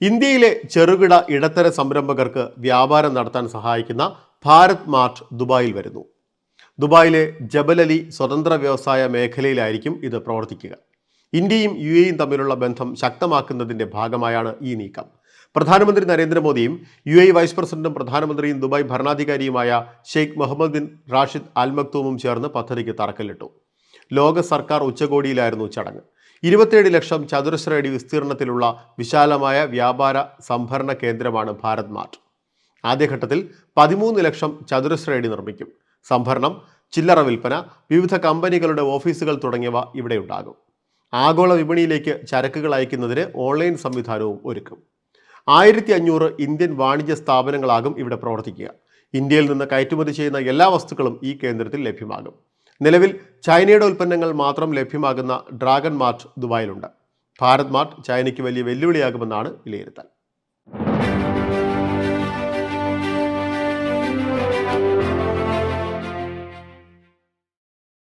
ഇന്ത്യയിലെ ചെറുകിട ഇടത്തര സംരംഭകർക്ക് വ്യാപാരം നടത്താൻ സഹായിക്കുന്ന ഭാരത് മാർട്ട് ദുബായിൽ വരുന്നു. ദുബായിലെ ജബലലി സ്വതന്ത്ര വ്യവസായ മേഖലയിലായിരിക്കും ഇത് പ്രവർത്തിക്കുക. ഇന്ത്യയും യു എയും തമ്മിലുള്ള ബന്ധം ശക്തമാക്കുന്നതിന്റെ ഭാഗമായാണ് ഈ നീക്കം. പ്രധാനമന്ത്രി നരേന്ദ്രമോദിയും യു എ വൈസ് പ്രസിഡന്റും പ്രധാനമന്ത്രിയും Dubai ഭരണാധികാരിയുമായ Sheikh Mohammed bin Rashid Al മക്തൂമും ചേർന്ന് പദ്ധതിക്ക് തറക്കല്ലിട്ടു. ലോക സർക്കാർ ഉച്ചകോടിയിലായിരുന്നു ചടങ്ങ്. ഇരുപത്തിയേഴ് ലക്ഷം ചതുരശ്ര അടി വിസ്തീർണത്തിലുള്ള വിശാലമായ വ്യാപാര സംഭരണ കേന്ദ്രമാണ് ഭാരത് മാർട്ട്. ആദ്യഘട്ടത്തിൽ പതിമൂന്ന് ലക്ഷം ചതുരശ്ര അടി നിർമ്മിക്കും. സംഭരണം ചില്ലറ വിൽപ്പന വിവിധ കമ്പനികളുടെ ഓഫീസുകൾ തുടങ്ങിയവ ഇവിടെ ഉണ്ടാകും. ആഗോള വിപണിയിലേക്ക് ചരക്കുകൾ അയക്കുന്നതിന് ഓൺലൈൻ സംവിധാനവും ഒരുക്കും. ആയിരത്തി അഞ്ഞൂറ് ഇന്ത്യൻ വാണിജ്യ സ്ഥാപനങ്ങളാകും ഇവിടെ പ്രവർത്തിക്കുക. ഇന്ത്യയിൽ നിന്ന് കയറ്റുമതി ചെയ്യുന്ന എല്ലാ വസ്തുക്കളും ഈ കേന്ദ്രത്തിൽ ലഭ്യമാകും. നിലവിൽ ചൈനയുടെ ഉൽപ്പന്നങ്ങൾ മാത്രം ലഭ്യമാകുന്ന ഡ്രാഗൺ മാർട്ട് ദുബായിലുണ്ട്. ഭാരത് മാർട്ട് ചൈനയ്ക്ക് വലിയ വെല്ലുവിളിയാകുമെന്നാണ് വിലയിരുത്തൽ.